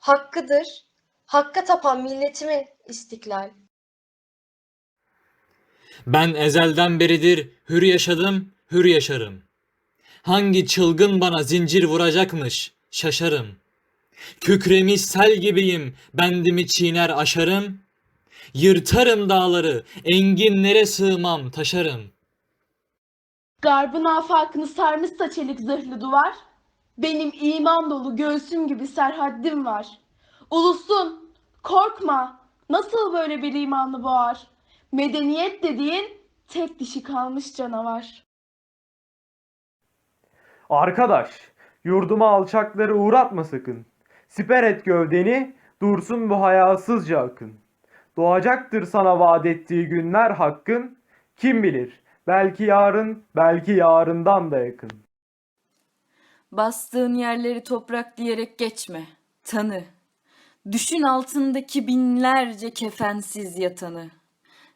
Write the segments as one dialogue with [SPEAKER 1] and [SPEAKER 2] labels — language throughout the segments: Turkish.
[SPEAKER 1] Hakkıdır, hakka tapan milletimin istiklal.
[SPEAKER 2] Ben ezelden beridir hür yaşadım, hür yaşarım. Hangi çılgın bana zincir vuracakmış, şaşarım. Kükremiş sel gibiyim, bendimi çiğner aşarım. Yırtarım dağları, enginlere sığmam, taşarım.
[SPEAKER 3] Garbın afakını sarmışsa çelik zırhlı duvar, benim iman dolu göğsüm gibi serhaddim var. Ulusun, korkma, nasıl böyle bir imanlı boğar? Medeniyet dediğin tek dişi kalmış canavar.
[SPEAKER 4] Arkadaş, yurduma alçakları uğratma sakın. Siper et gövdeni, dursun bu hayasızca akın. Doğacaktır sana vaat ettiği günler hakkın. Kim bilir, belki yarın, belki yarından da yakın.
[SPEAKER 5] Bastığın yerleri toprak diyerek geçme. Tanı. Düşün altındaki binlerce kefensiz yatanı.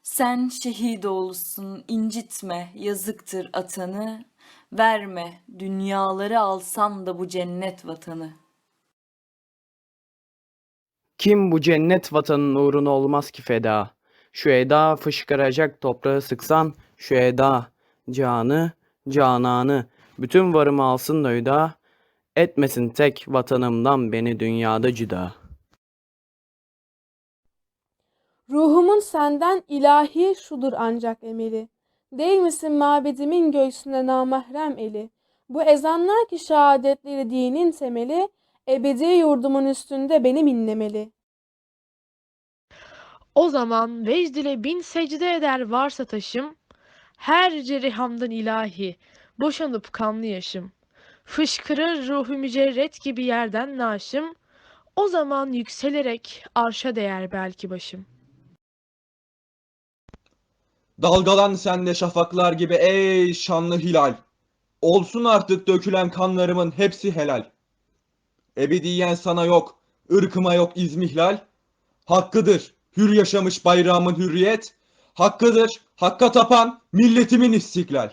[SPEAKER 5] Sen şehit oğlusun, incitme, yazıktır atanı. Verme, dünyaları alsam da bu cennet vatanı.
[SPEAKER 6] Kim bu cennet vatanın uğruna olmaz ki feda? Şu eda fışkıracak toprağı sıksan, şu eda canı, cananı, bütün varımı alsın da hüda, etmesin tek vatanımdan beni dünyada cüda.
[SPEAKER 7] Ruhumun senden ilahi şudur ancak emeli. Değil misin mabedimin göğsünde namahrem eli? Bu ezanlar ki şehadetleri dinin temeli, ebedi yurdumun üstünde benim inlemeli.
[SPEAKER 8] O zaman vecd ile bin secde eder varsa taşım, her cerihamdan ilahi, boşanıp kanlı yaşım. Fışkırır ruhu mücerret gibi yerden naşım, o zaman yükselerek arşa değer belki başım.
[SPEAKER 9] Dalgalan sen de şafaklar gibi ey şanlı hilal. Olsun artık dökülen kanlarımın hepsi helal. Ebediyen sana yok, ırkıma yok izmihlal. Hakkıdır hür yaşamış bayrağımın hürriyet. Hakkıdır hakka tapan milletimin istiklal.